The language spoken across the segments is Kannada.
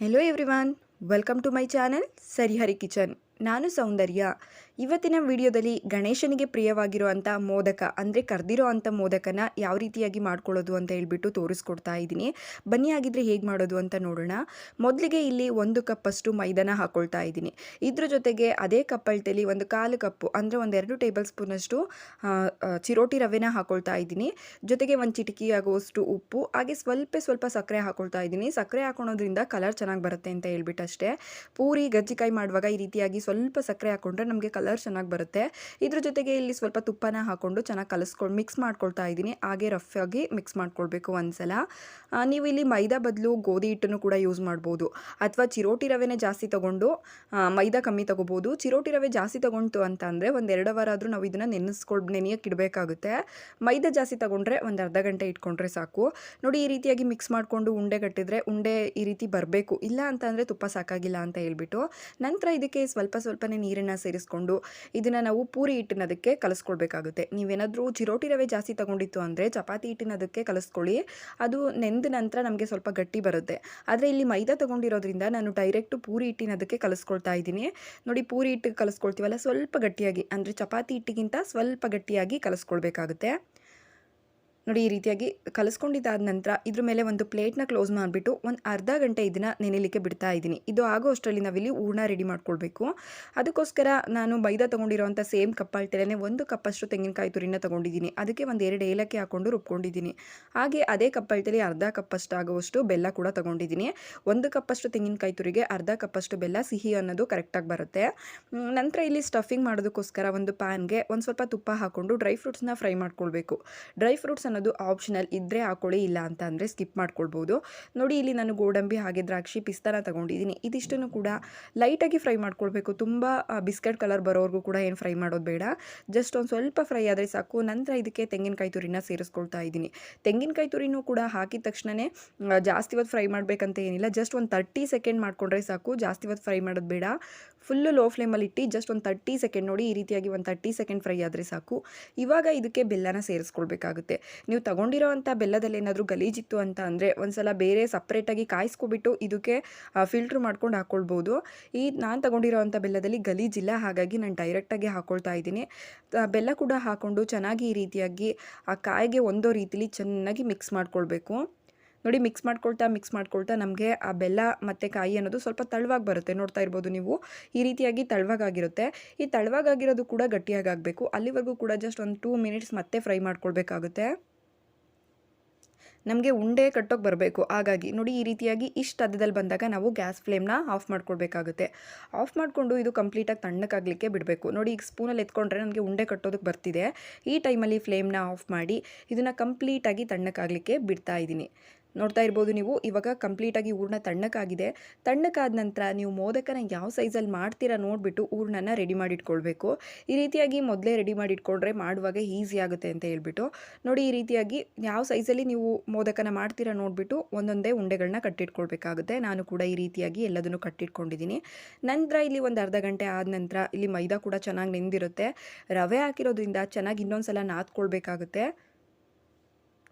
Hello everyone welcome to my channel సరిహరి kitchen ನಾನು ಸೌಂದರ್ಯ. ಇವತ್ತಿನ ವಿಡಿಯೋದಲ್ಲಿ ಗಣೇಶನಿಗೆ ಪ್ರಿಯವಾಗಿರುವಂಥ ಮೋದಕ, ಅಂದರೆ ಕರೆದಿರೋ ಅಂಥ ಮೋದಕನ ಯಾವ ರೀತಿಯಾಗಿ ಮಾಡ್ಕೊಳ್ಳೋದು ಅಂತ ಹೇಳ್ಬಿಟ್ಟು ತೋರಿಸ್ಕೊಡ್ತಾ ಇದ್ದೀನಿ. ಬನ್ನಿ ಆಗಿದ್ರೆ ಹೇಗೆ ಮಾಡೋದು ಅಂತ ನೋಡೋಣ. ಮೊದಲಿಗೆ ಇಲ್ಲಿ ಒಂದು ಕಪ್ಪಷ್ಟು ಮೈದಾನ ಹಾಕ್ಕೊಳ್ತಾ ಇದ್ದೀನಿ. ಇದ್ರ ಜೊತೆಗೆ ಅದೇ ಕಪ್ಪಳ್ತೇಲಿ ಒಂದು ಕಾಲು ಕಪ್ಪು, ಅಂದರೆ ಒಂದೆರಡು ಟೇಬಲ್ ಸ್ಪೂನಷ್ಟು ಚಿರೋಟಿ ರವೆನ ಹಾಕ್ಕೊಳ್ತಾ ಇದ್ದೀನಿ. ಜೊತೆಗೆ ಒಂದು ಚಿಟಿಕಿ ಆಗುವಷ್ಟು ಉಪ್ಪು, ಹಾಗೆ ಸ್ವಲ್ಪ ಸ್ವಲ್ಪ ಸಕ್ಕರೆ ಹಾಕ್ಕೊಳ್ತಾ ಇದ್ದೀನಿ. ಸಕ್ಕರೆ ಹಾಕೊಳೋದ್ರಿಂದ ಕಲರ್ ಚೆನ್ನಾಗಿ ಬರುತ್ತೆ ಅಂತ ಹೇಳ್ಬಿಟ್ಟು ಅಷ್ಟೇ. ಪೂರಿ ಗಜ್ಜಿಕಾಯಿ ಮಾಡುವಾಗ ಈ ರೀತಿಯಾಗಿ ಸ್ವಲ್ಪ ಸಕ್ಕರೆ ಹಾಕ್ಕೊಂಡ್ರೆ ನಮಗೆ ಕಲರ್ ಚೆನ್ನಾಗಿ ಬರುತ್ತೆ. ಇದ್ರ ಜೊತೆಗೆ ಇಲ್ಲಿ ಸ್ವಲ್ಪ ತುಪ್ಪನ ಹಾಕ್ಕೊಂಡು ಚೆನ್ನಾಗಿ ಕಲಿಸ್ಕೊಂಡು ಮಿಕ್ಸ್ ಮಾಡ್ಕೊಳ್ತಾ ಇದ್ದೀನಿ. ಹಾಗೆ ರಫ್ ಆಗಿ ಮಿಕ್ಸ್ ಮಾಡ್ಕೊಳ್ಬೇಕು ಒಂದ್ಸಲ. ನೀವು ಇಲ್ಲಿ ಮೈದಾ ಬದಲು ಗೋಧಿ ಹಿಟ್ಟನ್ನು ಕೂಡ ಯೂಸ್ ಮಾಡ್ಬೋದು. ಅಥವಾ ಚಿರೋಟಿ ರವೆನೇ ಜಾಸ್ತಿ ತೊಗೊಂಡು ಮೈದಾ ಕಮ್ಮಿ ತೊಗೋಬೋದು. ಚಿರೋಟಿ ರವೆ ಜಾಸ್ತಿ ತೊಗೊಂತು ಅಂತ ಅಂದರೆ ಒಂದು ಎರಡು ವಾರ ಆದರೂ ನಾವು ಇದನ್ನು ನೆನೆಸ್ಕೊಂಡು ನೆನೆಯಕ್ಕೆ ಇಡಬೇಕಾಗುತ್ತೆ ಮೈದಾ ಜಾಸ್ತಿ ತೊಗೊಂಡ್ರೆ ಒಂದು ಅರ್ಧ ಗಂಟೆ ಇಟ್ಕೊಂಡ್ರೆ ಸಾಕು. ನೋಡಿ ಈ ರೀತಿಯಾಗಿ ಮಿಕ್ಸ್ ಮಾಡಿಕೊಂಡು ಉಂಡೆ ಕಟ್ಟಿದ್ರೆ ಉಂಡೆ ಈ ರೀತಿ ಬರಬೇಕು. ಇಲ್ಲ ಅಂತ ಅಂದರೆ ತುಪ್ಪ ಸಾಕಾಗಿಲ್ಲ ಅಂತ ಹೇಳ್ಬಿಟ್ಟು. ನಂತರ ಇದಕ್ಕೆ ಸ್ವಲ್ಪ ಸ್ವಲ್ಪನೇ ನೀರನ್ನು ಸೇರಿಸ್ಕೊಂಡು ಇದನ್ನು ನಾವು ಪೂರಿ ಹಿಟ್ಟಿನದಕ್ಕೆ ಕಲಿಸ್ಕೊಳ್ಬೇಕಾಗುತ್ತೆ. ನೀವೇನಾದರೂ ಚಿರೋಟಿ ರವೆ ಜಾಸ್ತಿ ತಗೊಂಡಿತ್ತು ಅಂದರೆ ಚಪಾತಿ ಹಿಟ್ಟಿನ ಅದಕ್ಕೆ ಕಲಿಸ್ಕೊಳ್ಳಿ. ಅದು ನೆಂದ ನಂತರ ನಮಗೆ ಸ್ವಲ್ಪ ಗಟ್ಟಿ ಬರುತ್ತೆ. ಆದರೆ ಇಲ್ಲಿ ಮೈದಾ ತೊಗೊಂಡಿರೋದ್ರಿಂದ ನಾನು ಡೈರೆಕ್ಟು ಪೂರಿ ಹಿಟ್ಟಿನ ಅದಕ್ಕೆ ಕಲಿಸ್ಕೊಳ್ತಾ ಇದ್ದೀನಿ. ನೋಡಿ ಪೂರಿ ಹಿಟ್ಟಿಗೆ ಕಲಿಸ್ಕೊಳ್ತೀವಲ್ಲ, ಸ್ವಲ್ಪ ಗಟ್ಟಿಯಾಗಿ, ಅಂದರೆ ಚಪಾತಿ ಹಿಟ್ಟಿಗಿಂತ ಸ್ವಲ್ಪ ಗಟ್ಟಿಯಾಗಿ ಕಲಿಸ್ಕೊಳ್ಬೇಕಾಗುತ್ತೆ. ನೋಡಿ, ಈ ರೀತಿಯಾಗಿ ಕಲಿಸ್ಕೊಂಡಿದ್ದಾದ ನಂತರ ಇದ್ರ ಮೇಲೆ ಒಂದು ಪ್ಲೇಟ್ನ ಕ್ಲೋಸ್ ಮಾಡಿಬಿಟ್ಟು ಒಂದು ಅರ್ಧ ಗಂಟೆ ಇದನ್ನು ನೆನೆಲಿಕ್ಕೆ ಬಿಡ್ತಾ ಇದ್ದೀನಿ. ಇದು ಆಗೋ ಅಷ್ಟರಲ್ಲಿ ನಾವಿಲ್ಲಿ ಹೂರ್ಣ ರೆಡಿ ಮಾಡ್ಕೊಳ್ಬೇಕು. ಅದಕ್ಕೋಸ್ಕರ ನಾನು ಬೈದ ತೊಗೊಂಡಿರೋಂಥ ಸೇಮ್ ಕಪ್ ಅಳ್ತೆಲೇ ಒಂದು ಕಪ್ಪಷ್ಟು ತೆಂಗಿನಕಾಯಿ ತುರಿನ ತೊಗೊಂಡಿದ್ದೀನಿ. ಅದಕ್ಕೆ ಒಂದು ಎರಡು ಏಲಕ್ಕಿ ಹಾಕ್ಕೊಂಡು ರುಬ್ಕೊಂಡಿದ್ದೀನಿ. ಹಾಗೆ ಅದೇ ಕಪ್ ಅಳ್ತೆಲಿ ಅರ್ಧ ಕಪ್ಪಷ್ಟು ಆಗುವಷ್ಟು ಬೆಲ್ಲ ಕೂಡ ತೊಗೊಂಡಿದ್ದೀನಿ. ಒಂದು ಕಪ್ಪಷ್ಟು ತೆಂಗಿನಕಾಯಿ ತುರಿಗೆ, ಅರ್ಧ ಕಪ್ಪಷ್ಟು ಬೆಲ್ಲ ಸಿಹಿ ಅನ್ನೋದು ಕರೆಕ್ಟಾಗಿ ಬರುತ್ತೆ. ನಂತರ ಇಲ್ಲಿ ಸ್ಟಫಿಂಗ್ ಮಾಡೋದಕ್ಕೋಸ್ಕರ ಒಂದು ಪ್ಯಾನ್ಗೆ ಒಂದು ಸ್ವಲ್ಪ ತುಪ್ಪ ಹಾಕ್ಕೊಂಡು ಡ್ರೈ ಫ್ರೂಟ್ಸ್ನ ಫ್ರೈ ಮಾಡ್ಕೊಳ್ಬೇಕು. ಡ್ರೈ ಫ್ರೂಟ್ಸ್ ಅನ್ನೋದು ಆಪ್ಷನಲ್ ಇದ್ದರೆ ಹಾಕೊಳ್ಳಿ, ಇಲ್ಲ ಅಂತ ಅಂದರೆ ಸ್ಕಿಪ್ ಮಾಡ್ಕೊಳ್ಬೋದು. ನೋಡಿ ಇಲ್ಲಿ ನಾನು ಗೋಡಂಬಿ ಹಾಗೆ ದ್ರಾಕ್ಷಿ ಪಿಸ್ತಾನ ತಗೊಂಡಿದ್ದೀನಿ. ಇದಿಷ್ಟನ್ನು ಕೂಡ ಲೈಟಾಗಿ ಫ್ರೈ ಮಾಡ್ಕೊಳ್ಬೇಕು. ತುಂಬ ಬಿಸ್ಕೆಟ್ ಕಲರ್ ಬರೋವರೆಗೂ ಕೂಡ ಏನು ಫ್ರೈ ಮಾಡೋದು ಬೇಡ. ಜಸ್ಟ್ ಒಂದು ಸ್ವಲ್ಪ ಫ್ರೈ ಆದರೆ ಸಾಕು. ನಂತರ ಇದಕ್ಕೆ ತೆಂಗಿನಕಾಯಿ ತುರಿನ ಸೇರಿಸ್ಕೊಳ್ತಾ ಇದ್ದೀನಿ. ತೆಂಗಿನಕಾಯಿ ತುರಿನೂ ಕೂಡ ಹಾಕಿದ ತಕ್ಷಣವೇ ಜಾಸ್ತಿ ಹೊತ್ತು ಫ್ರೈ ಮಾಡಬೇಕಂತ ಏನಿಲ್ಲ. ಜಸ್ಟ್ ಒಂದು ತರ್ಟಿ ಸೆಕೆಂಡ್ ಮಾಡ್ಕೊಂಡ್ರೆ ಸಾಕು. ಜಾಸ್ತಿ ಹೊತ್ತು ಫ್ರೈ ಮಾಡೋದು ಬೇಡ. ಫುಲ್ಲು ಲೋ ಫ್ಲೇಮಲ್ಲಿ ಇಟ್ಟು ಜಸ್ಟ್ ಒಂದು ತರ್ಟಿ ಸೆಕೆಂಡ್ ನೋಡಿ ಈ ರೀತಿಯಾಗಿ ಒಂದು ತರ್ಟಿ ಸೆಕೆಂಡ್ ಫ್ರೈ ಆದರೆ ಸಾಕು. ಇವಾಗ ಇದಕ್ಕೆ ಬೆಲ್ಲನ ಸೇರಿಸ್ಕೊಳ್ಬೇಕಾಗುತ್ತೆ. ನೀವು ತಗೊಂಡಿರೋ ಅಂಥ ಬೆಲ್ಲದಲ್ಲಿ ಏನಾದರೂ ಗಲೀಜಿತ್ತು ಅಂತ ಅಂದರೆ ಒಂದ್ಸಲ ಬೇರೆ ಸಪ್ರೇಟಾಗಿ ಕಾಯಿಸ್ಕೊಬಿಟ್ಟು ಇದಕ್ಕೆ ಫಿಲ್ಟ್ರ್ ಮಾಡ್ಕೊಂಡು ಹಾಕ್ಕೊಳ್ಬೋದು ಈ ನಾನು ತಗೊಂಡಿರೋ ಅಂಥ ಬೆಲ್ಲದಲ್ಲಿ ಗಲೀಜಿಲ್ಲ ಹಾಗಾಗಿ ನಾನು ಡೈರೆಕ್ಟಾಗಿ ಹಾಕ್ಕೊಳ್ತಾ ಇದ್ದೀನಿ. ಬೆಲ್ಲ ಕೂಡ ಹಾಕ್ಕೊಂಡು ಚೆನ್ನಾಗಿ ಈ ರೀತಿಯಾಗಿ, ಆ, ಕಾಯಿಗೆ ಒಂದೋ ರೀತಿಲಿ ಚೆನ್ನಾಗಿ ಮಿಕ್ಸ್ ಮಾಡ್ಕೊಳ್ಬೇಕು. ನೋಡಿ ಮಿಕ್ಸ್ ಮಾಡ್ಕೊಳ್ತಾ ಮಿಕ್ಸ್ ಮಾಡ್ಕೊಳ್ತಾ ನಮಗೆ ಆ ಬೆಲ್ಲ ಮತ್ತು ಕಾಯಿ ಅನ್ನೋದು ಸ್ವಲ್ಪ ತಳವಾಗಿ ಬರುತ್ತೆ. ನೋಡ್ತಾ ಇರ್ಬೋದು ನೀವು. ಈ ರೀತಿಯಾಗಿ ತಳವಾಗಿರುತ್ತೆ ಈ ತಳವಾಗಿರೋದು ಕೂಡ ಗಟ್ಟಿಯಾಗಬೇಕು ಅಲ್ಲಿವರೆಗೂ ಕೂಡ ಜಸ್ಟ್ ಒಂದು ಟೂ ಮಿನಿಟ್ಸ್ ಮತ್ತೆ ಫ್ರೈ ಮಾಡ್ಕೊಳ್ಬೇಕಾಗುತ್ತೆ. ನಮಗೆ ಉಂಡೆ ಕಟ್ಟೋಕೆ ಬರಬೇಕು. ಹಾಗಾಗಿ ನೋಡಿ ಈ ರೀತಿಯಾಗಿ ಇಷ್ಟು ಹದದಲ್ಲಿ ಬಂದಾಗ ನಾವು ಗ್ಯಾಸ್ ಫ್ಲೇಮ್ನ ಆಫ್ ಮಾಡ್ಕೊಳ್ಬೇಕಾಗುತ್ತೆ ಆಫ್ ಮಾಡಿಕೊಂಡು ಇದು ಕಂಪ್ಲೀಟಾಗಿ ತಣ್ಣಕ್ಕಾಗಲಿಕ್ಕೆ ಬಿಡಬೇಕು. ನೋಡಿ ಈಗ ಸ್ಪೂನಲ್ಲಿ ಎತ್ಕೊಂಡ್ರೆ ನನಗೆ ಉಂಡೆ ಕಟ್ಟೋದಕ್ಕೆ ಬರ್ತಿದೆ. ಈ ಟೈಮಲ್ಲಿ ಫ್ಲೇಮ್ನ ಆಫ್ ಮಾಡಿ ಇದನ್ನು ಕಂಪ್ಲೀಟಾಗಿ ತಣ್ಣಕ್ಕಾಗಲಿಕ್ಕೆ ಬಿಡ್ತಾ ಇದ್ದೀನಿ ನೋಡ್ತಾ ಇರ್ಬೋದು ನೀವು. ಇವಾಗ ಕಂಪ್ಲೀಟಾಗಿ ಹೂರ್ಣ ತಣ್ಣಕ್ಕಾಗಿದೆ. ತಣ್ಣಕ್ಕಾದ ನಂತರ ನೀವು ಮೋದಕನ ಯಾವ ಸೈಜಲ್ಲಿ ಮಾಡ್ತೀರಾ ನೋಡಿಬಿಟ್ಟು ಹೂರ್ಣನ ರೆಡಿ ಮಾಡಿಟ್ಕೊಳ್ಬೇಕು. ಈ ರೀತಿಯಾಗಿ ಮೊದಲೇ ರೆಡಿ ಮಾಡಿಟ್ಕೊಂಡ್ರೆ ಮಾಡುವಾಗ ಈಸಿ ಆಗುತ್ತೆ ಅಂತ ಹೇಳ್ಬಿಟ್ಟು. ನೋಡಿ ಈ ರೀತಿಯಾಗಿ ಯಾವ ಸೈಜಲ್ಲಿ ನೀವು ಮೋದಕನ ಮಾಡ್ತೀರಾ ನೋಡಿಬಿಟ್ಟು ಒಂದೊಂದೇ ಉಂಡೆಗಳನ್ನ ಕಟ್ಟಿಟ್ಕೊಳ್ಬೇಕಾಗುತ್ತೆ. ನಾನು ಕೂಡ ಈ ರೀತಿಯಾಗಿ ಎಲ್ಲದನ್ನು ಕಟ್ಟಿಟ್ಕೊಂಡಿದ್ದೀನಿ. ನಂತರ ಇಲ್ಲಿ ಒಂದು ಅರ್ಧ ಗಂಟೆ ಆದ ನಂತರ ಇಲ್ಲಿ ಮೈದಾ ಕೂಡ ಚೆನ್ನಾಗಿ ನೆಂದಿರುತ್ತೆ. ರವೆ ಹಾಕಿರೋದ್ರಿಂದ ಚೆನ್ನಾಗಿ ಇನ್ನೊಂದು ಸಲ ನಾದ್ಕೊಳ್ಬೇಕಾಗುತ್ತೆ.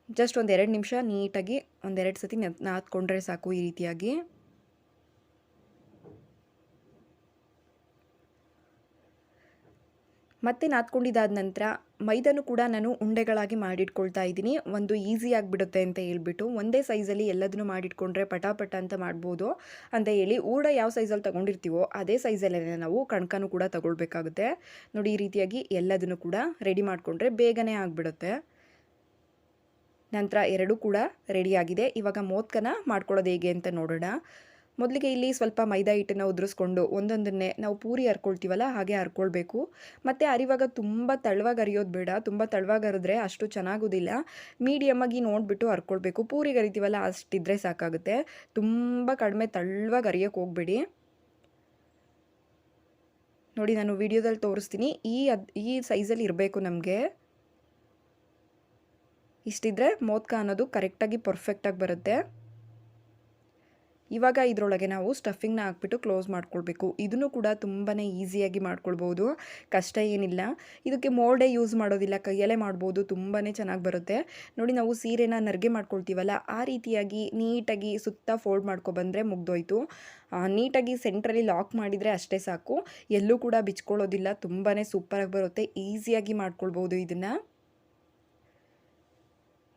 ಜಸ್ಟ್ ಒಂದು ಎರಡು ನಿಮಿಷ ನೀಟಾಗಿ ಒಂದೆರಡು ಸತಿ ನಾದ್ಕೊಂಡ್ರೆ ಸಾಕು ಈ ರೀತಿಯಾಗಿ. ಮತ್ತೆ ನಾದ್ಕೊಂಡಿದ್ದಾದ ನಂತರ ಮೈದಾನು ಕೂಡ ನಾನು ಉಂಡೆಗಳಾಗಿ ಮಾಡಿಟ್ಕೊಳ್ತಾ ಇದ್ದೀನಿ. ಒಂದು ಈಸಿಯಾಗಿ ಆಗಿಬಿಡುತ್ತೆ ಅಂತ ಹೇಳ್ಬಿಟ್ಟು ಒಂದೇ ಸೈಜಲ್ಲಿ ಎಲ್ಲದನ್ನು ಮಾಡಿಟ್ಕೊಂಡ್ರೆ ಪಟಾಪಟ ಅಂತ ಮಾಡ್ಬೋದು ಅಂತ ಹೇಳಿ ಊಡ ಯಾವ ಸೈಜಲ್ಲಿ ತೊಗೊಂಡಿರ್ತೀವೋ ಅದೇ ಸೈಜಲ್ಲೇ ನಾವು ಕಣ್ಕನೂ ಕೂಡ ತಗೊಳ್ಬೇಕಾಗುತ್ತೆ. ನೋಡಿ ಈ ರೀತಿಯಾಗಿ ಎಲ್ಲದನ್ನು ಕೂಡ ರೆಡಿ ಮಾಡಿಕೊಂಡ್ರೆ ಬೇಗನೆ ಆಗಿಬಿಡುತ್ತೆ. ನಂತರ ಎರಡೂ ಕೂಡ ರೆಡಿಯಾಗಿದೆ ಇವಾಗ ಮೋದ್ಕನ ಮಾಡ್ಕೊಳ್ಳೋದು ಹೇಗೆ ಅಂತ ನೋಡೋಣ. ಮೊದಲಿಗೆ ಇಲ್ಲಿ ಸ್ವಲ್ಪ ಮೈದಾ ಹಿಟ್ಟನ್ನು ಉದುರಿಸ್ಕೊಂಡು ಒಂದೊಂದನ್ನೇ ನಾವು ಪೂರಿ ಹರ್ಕೊಳ್ತೀವಲ್ಲ ಹಾಗೆ ಹರ್ಕೊಳ್ಬೇಕು ಮತ್ತು ಅರಿವಾಗ ತುಂಬ ತಳವಾಗಿ ಅರಿಯೋದು ಬೇಡ, ತುಂಬ ತಳವಾಗಿ ಅರಿದ್ರೆ ಅಷ್ಟು ಚೆನ್ನಾಗೋದಿಲ್ಲ. ಮೀಡಿಯಮ್ಮಾಗಿ ನೋಡಿಬಿಟ್ಟು ಹರ್ಕೊಳ್ಬೇಕು ಪೂರಿಗೆ ಅರಿತೀವಲ್ಲ ಅಷ್ಟಿದ್ರೆ ಸಾಕಾಗುತ್ತೆ. ತುಂಬ ಕಡಿಮೆ ತಳವಾಗಿ ಅರಿಯೋಕ್ಕೆ ಹೋಗ್ಬೇಡಿ. ನೋಡಿ, ನಾನು ವಿಡಿಯೋದಲ್ಲಿ ತೋರಿಸ್ತೀನಿ. ಈ ಅದು, ಈ ಸೈಜಲ್ಲಿ ಇರಬೇಕು ನಮಗೆ. ಇಷ್ಟಿದ್ರೆ ಮೋದಕ ಅನ್ನೋದು ಕರೆಕ್ಟಾಗಿ ಪರ್ಫೆಕ್ಟಾಗಿ ಬರುತ್ತೆ. ಇವಾಗ ಇದರೊಳಗೆ ನಾವು ಸ್ಟಫಿಂಗ್ನ ಹಾಕ್ಬಿಟ್ಟು ಕ್ಲೋಸ್ ಮಾಡ್ಕೊಳ್ಬೇಕು. ಇದನ್ನು ಕೂಡ ತುಂಬಾ ಈಸಿಯಾಗಿ ಮಾಡ್ಕೊಳ್ಬೋದು. ಕಷ್ಟ ಏನಿಲ್ಲ. ಇದಕ್ಕೆ ಮೋಲ್ಡೇ ಯೂಸ್ ಮಾಡೋದಿಲ್ಲ. ಕೈಯಲ್ಲೇ ಮಾಡ್ಬೋದು. ತುಂಬಾ ಚೆನ್ನಾಗಿ ಬರುತ್ತೆ. ನೋಡಿ ನಾವು ಸೀರೆನ ನರ್ಗೆ ಮಾಡ್ಕೊಳ್ತೀವಲ್ಲ, ಆ ರೀತಿಯಾಗಿ ನೀಟಾಗಿ ಸುತ್ತ ಫೋಲ್ಡ್ ಮಾಡ್ಕೊಬಂದರೆ ಮುಗ್ದೋಯ್ತು. ನೀಟಾಗಿ ಸೆಂಟ್ರಲ್ಲಿ ಲಾಕ್ ಮಾಡಿದರೆ ಅಷ್ಟೇ ಸಾಕು. ಎಲ್ಲೂ ಕೂಡ ಬಿಚ್ಕೊಳ್ಳೋದಿಲ್ಲ. ತುಂಬಾ ಸೂಪರಾಗಿ ಬರುತ್ತೆ. ಈಸಿಯಾಗಿ ಮಾಡ್ಕೊಳ್ಬೋದು ಇದನ್ನು.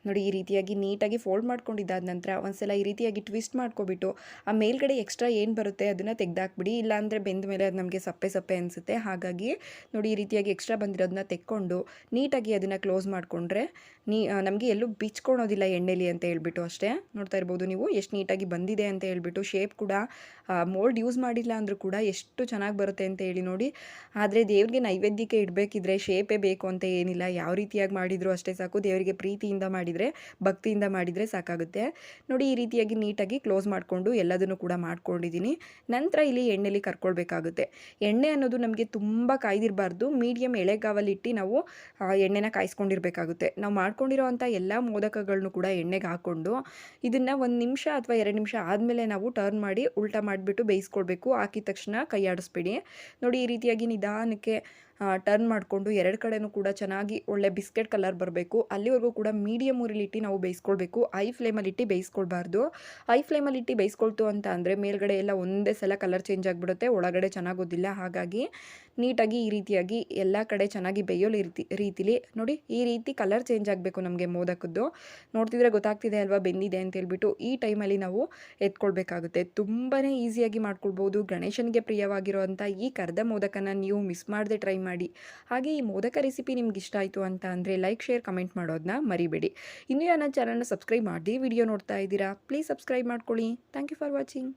ನೋಡಿ, ಈ ರೀತಿಯಾಗಿ ನೀಟಾಗಿ ಫೋಲ್ಡ್ ಮಾಡ್ಕೊಂಡಿದ್ದಾದ ನಂತರ ಒಂದ್ಸಲ ಈ ರೀತಿಯಾಗಿ ಟ್ವಿಸ್ಟ್ ಮಾಡ್ಕೊಬಿಟ್ಟು ಆ ಮೇಲ್ಗಡೆ ಎಕ್ಸ್ಟ್ರಾ ಏನು ಬರುತ್ತೆ ಅದನ್ನು ತೆಗ್ದಾಕ್ಬಿಡಿ. ಇಲ್ಲಾಂದರೆ ಬೆಂದ ಮೇಲೆ ಅದು ನಮಗೆ ಸಪ್ಪೆ ಸಪ್ಪೆ ಅನಿಸುತ್ತೆ. ಹಾಗಾಗಿ ನೋಡಿ, ಈ ರೀತಿಯಾಗಿ ಎಕ್ಸ್ಟ್ರಾ ಬಂದಿರೋದನ್ನ ತೆಕ್ಕೊಂಡು ನೀಟಾಗಿ ಅದನ್ನು ಕ್ಲೋಸ್ ಮಾಡಿಕೊಂಡ್ರೆ ನೀ ನಮಗೆ ಎಲ್ಲೂ ಬಿಚ್ಕೊಳೋದಿಲ್ಲ ಎಣ್ಣೆಲಿ ಅಂತ ಹೇಳ್ಬಿಟ್ಟು ಅಷ್ಟೇ. ನೋಡ್ತಾ ಇರ್ಬೋದು ನೀವು ಎಷ್ಟು ನೀಟಾಗಿ ಬಂದಿದೆ ಅಂತ ಹೇಳ್ಬಿಟ್ಟು ಶೇಪ್ ಕೂಡ ಮೋಲ್ಡ್ ಯೂಸ್ ಮಾಡಿಲ್ಲ ಅಂದರೂ ಕೂಡ ಎಷ್ಟು ಚೆನ್ನಾಗಿ ಬರುತ್ತೆ ಅಂತ ಹೇಳಿ ನೋಡಿ. ಆದರೆ ದೇವ್ರಿಗೆ ನೈವೇದ್ಯಕ್ಕೆ ಇಡಬೇಕಿದ್ರೆ ಶೇಪೇ ಬೇಕು ಅಂತ ಏನಿಲ್ಲ. ಯಾವ ರೀತಿಯಾಗಿ ಮಾಡಿದರೂ ಅಷ್ಟೇ ಸಾಕು. ದೇವರಿಗೆ ಪ್ರೀತಿಯಿಂದ ಮಾಡಿದರೆ, ಭಕ್ತಿಯಿಂದ ಮಾಡಿದರೆ ಸಾಕಾಗುತ್ತೆ. ನೋಡಿ, ಈ ರೀತಿಯಾಗಿ ನೀಟಾಗಿ ಕ್ಲೋಸ್ ಮಾಡಿಕೊಂಡು ಎಲ್ಲದನ್ನು ಕೂಡ ಮಾಡ್ಕೊಂಡಿದ್ದೀನಿ. ನಂತರ ಇಲ್ಲಿ ಎಣ್ಣೆಲಿ ಕರ್ಕೊಳ್ಬೇಕಾಗುತ್ತೆ. ಎಣ್ಣೆ ಅನ್ನೋದು ನಮಗೆ ತುಂಬ ಕಾಯ್ದಿರಬಾರ್ದು. ಮೀಡಿಯಮ್ ಎಳೆಗಾವಲಿಟ್ಟು ನಾವು ಎಣ್ಣೆನ ಕಾಯಿಸ್ಕೊಂಡಿರಬೇಕಾಗುತ್ತೆ. ನಾವು ಮಾಡ್ಕೊಂಡಿರೋ ಅಂಥ ಎಲ್ಲ ಮೋದಕಗಳನ್ನು ಕೂಡ ಎಣ್ಣೆಗೆ ಹಾಕ್ಕೊಂಡು, ಇದನ್ನು ಒಂದು ನಿಮಿಷ ಅಥವಾ ಎರಡು ನಿಮಿಷ ಆದಮೇಲೆ ನಾವು ಟರ್ನ್ ಮಾಡಿ, ಉಲ್ಟಾ ಮಾಡಿಬಿಟ್ಟು ಬೇಯಿಸ್ಕೊಳ್ಬೇಕು. ಹಾಕಿದ ತಕ್ಷಣ ಕೈ ಆಡಿಸ್ಬೇಡಿ. ನೋಡಿ, ಈ ರೀತಿಯಾಗಿ ನಿಧಾನಕ್ಕೆ ಟರ್ನ್ ಮಾಡಿಕೊಂಡು ಎರಡು ಕಡೆಯೂ ಕೂಡ ಚೆನ್ನಾಗಿ ಒಳ್ಳೆ ಬಿಸ್ಕೆಟ್ ಕಲರ್ ಬರಬೇಕು. ಅಲ್ಲಿವರೆಗೂ ಕೂಡ ಮೀಡಿಯಮ್ ಊರಿಲಿಟ್ಟು ನಾವು ಬೇಯಿಸ್ಕೊಳ್ಬೇಕು. ಐ ಫ್ಲೇಮಲ್ಲಿ ಇಟ್ಟು ಬೇಯಿಸ್ಕೊಳ್ಬಾರ್ದು. ಐ ಫ್ಲೇಮಲ್ಲಿ ಇಟ್ಟು ಬೇಯಿಸ್ಕೊಳ್ತು ಅಂತ ಅಂದರೆ ಮೇಲ್ಗಡೆ ಎಲ್ಲ ಒಂದೇ ಸಲ ಕಲರ್ ಚೇಂಜ್ ಆಗಿಬಿಡುತ್ತೆ. ಒಳಗಡೆ ಚೆನ್ನಾಗೋದಿಲ್ಲ ಹಾಗಾಗಿ ನೀಟಾಗಿ ಈ ರೀತಿಯಾಗಿ ಎಲ್ಲ ಕಡೆ ಚೆನ್ನಾಗಿ ಬೇಯೋ ರೀತಿ, ರೀತಿಲಿ ನೋಡಿ ಈ ರೀತಿ ಕಲರ್ ಚೇಂಜ್ ಆಗಬೇಕು ನಮಗೆ ಮೋದಕದ್ದು. ನೋಡ್ತಿದ್ರೆ ಗೊತ್ತಾಗ್ತಿದೆ ಅಲ್ವಾ ಬೆಂದಿದೆ ಅಂತ ಹೇಳ್ಬಿಟ್ಟು ಈ ಟೈಮಲ್ಲಿ ನಾವು ಎತ್ಕೊಳ್ಬೇಕಾಗುತ್ತೆ. ತುಂಬಾ ಈಸಿಯಾಗಿ ಮಾಡ್ಕೊಳ್ಬೋದು. ಗಣೇಶನಿಗೆ ಪ್ರಿಯವಾಗಿರುವಂಥ ಈ ಕರ್ದ ಮೋದಕನ ನೀವು ಮಿಸ್ ಮಾಡದೆ ಟ್ರೈ ಮಾಡಿ. ಹಾಗೆ ಈ ಮೋದಕ ರೆಸಿಪಿ ನಿಮ್ಗೆ ಇಷ್ಟ ಆಯಿತು ಅಂತ ಅಂದರೆ ಲೈಕ್, ಶೇರ್, ಕಮೆಂಟ್ ಮಾಡೋದನ್ನ ಮರಿಬೇಡಿ. ಇನ್ನೂ ನನ್ನ ಚಾನಲ್ನ ಸಬ್ಸ್ಕ್ರೈಬ್ ಮಾಡಿ ವಿಡಿಯೋ ನೋಡ್ತಾ ಇದ್ದೀರಾ, ಪ್ಲೀಸ್ ಸಬ್ಸ್ಕ್ರೈಬ್ ಮಾಡ್ಕೊಳ್ಳಿ. Thank you for watching.